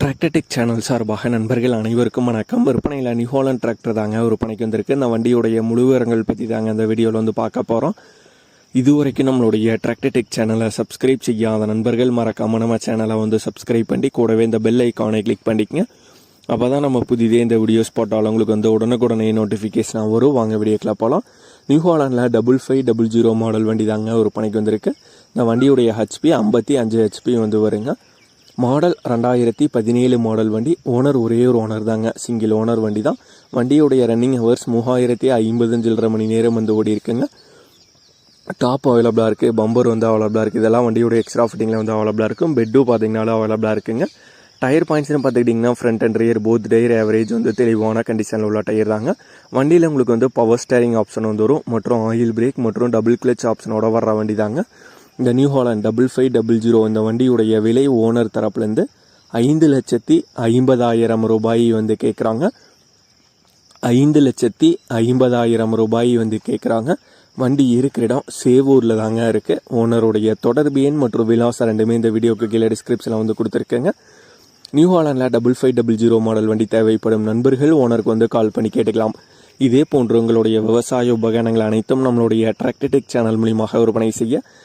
Tractor Tech channel சார்பாக நண்பர்கள் அனைவருக்கும் வணக்கம். விற்பனையில் நிஹோலன் டிராக்டர் தாங்க விற்பனைக்கு வந்திருக்கு. இந்த வண்டியுடைய முழு விவரங்கள் பற்றி தாங்க இந்த வீடியோவில் வந்து பார்க்க போகிறோம் இதுவரைக்கும் நம்மளுடைய டிராக்டர்டெக் சேனலை சப்ஸ்கிரைப் செய்யாத நண்பர்கள் மறக்காமல் நம்ம சேனலை வந்து சப்ஸ்கிரைப் பண்ணி கூடவே இந்த பெல் ஐக்கானை கிளிக் பண்ணிக்கங்க. அப்போ தான் நம்ம புதிதே இந்த வீடியோஸ் போட்டாலும் உங்களுக்கு வந்து உடனுக்குடனே நோட்டிஃபிகேஷனாக வரும். வாங்க வீடியோக்கில் போகலாம் new ஹாலண்டில் double five double zero model வண்டி தாங்க விற்பனைக்கு வந்திருக்கு. இந்த வண்டியுடைய ஹெச்பி ஐம்பத்தி அஞ்சு ஹெச்பி வந்து வருங்க. மாடல் ரெண்டாயிரத்தி பதினேழு மாடல் வண்டி. ஓனர் ஒரே ஒரு ஓனர் தாங்க. சிங்கிள் ஓனர் வண்டி தான். வண்டியுடைய ரன்னிங் ஹவர்ஸ் மூவாயிரத்தி ஐம்பது மணி நேரம் வந்து ஓடி இருக்குங்க. டாப் அவைலபிளாக இருக்குது பம்பர் வந்து அவைலபிளாக இருக்குது இதெல்லாம் வண்டியோட எக்ஸ்ட்ரா ஃபிட்டிங்கில் வந்து அவைலபிளாக இருக்கும். பெட்டும் பார்த்தீங்கனாலும் அவைலபிளாக இருக்குங்க. டயர் பாயிண்ட்ஸ்னு பார்த்துக்கிட்டிங்கன்னா front and rear both tyre average வந்து தெளிவான கண்டிஷனில் உள்ள டயர் தாங்க. வண்டியில் உங்களுக்கு வந்து பவர் ஸ்டேரிங் ஆப்ஷன் வந்து வரும். மற்றும் ஆயில் பிரேக் மற்றும் டபுள் கிளச் ஆப்ஷனோட வர்ற வண்டி தாங்க. இந்த new Holland double five double zero இந்த வண்டியுடைய விலை ஓனர் தரப்புலேருந்து ஐந்து லட்சத்தி ஐம்பதாயிரம் ரூபாய் வந்து கேட்குறாங்க ஐந்து லட்சத்தி ஐம்பதாயிரம் ரூபாய் வந்து கேட்குறாங்க வண்டி இருக்கிற இடம் சேவூரில் தாங்க இருக்குது ஓனருடைய தொடர்பு எண் மற்றும் விலாசம் ரெண்டுமே இந்த வீடியோக்கு கீழே டிஸ்கிரிப்ஷனில் வந்து கொடுத்துருக்கேங்க. New ஹாலண்டில் double five double zero model வண்டி தேவைப்படும் நண்பர்கள் ஓனருக்கு வந்து கால் பண்ணி கேட்டுக்கலாம். இதே போன்று உங்களுடைய விவசாய உபகரணங்கள் அனைத்தும் நம்மளுடைய டிராக்டர்டெக் சேனல் மூலியமாக விற்பனை செய்ய